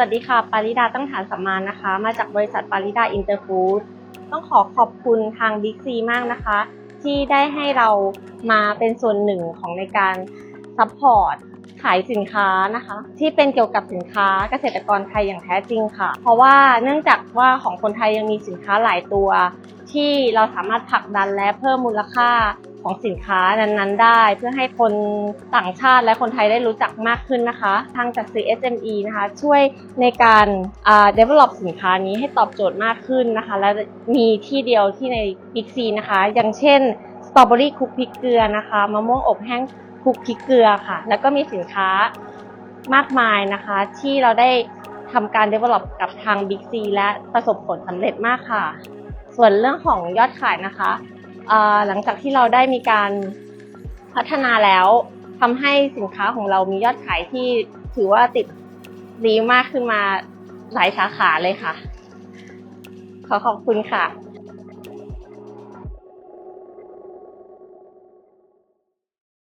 วัสดีค่ะ ปาริดาตั้งฐานสัมมานนะคะ มาจากบริษัทปาริดาอินเตอร์ฟู้ดต้องขอขอบคุณทางบิ๊กซีมากนะคะ ที่ได้ให้เรามาเป็นส่วนหนึ่งของในการซัพพอร์ตขายสินค้านะคะ ที่เป็นเกี่ยวกับสินค้าเกษตรกรไทยอย่างแท้จริงค่ะ เพราะว่าเนื่องจากว่าของคนไทยยังมีสินค้าหลายตัว ที่เราสามารถผลักดันและเพิ่มมูลค่า ของสินค้านั้นๆ ได้ เพื่อให้คนต่างชาติและคนไทยได้รู้จักมากขึ้นนะคะ ทางจาก CSME นะคะ ช่วยในการ develop สินค้านี้ให้ตอบโจทย์มากขึ้นนะคะ และมีที่เดียวที่ใน Big C นะคะ อย่างเช่นสตรอเบอรี่คุกพริกเกลือนะคะมะม่วงอบแห้งคุกพริกเกลือค่ะ แล้วก็มีสินค้ามากมายนะคะ ที่เราได้ทำการ develop กับทาง Big C และประสบผลสำเร็จมากค่ะ ส่วนเรื่องของยอดขายนะคะ หลังจากที่เราได้มีการพัฒนาแล้วทำให้สินค้าของเรามียอดขายที่ถือว่าติดดีมากขึ้นมาหลายสาขาเลยค่ะ ขอขอบคุณค่ะ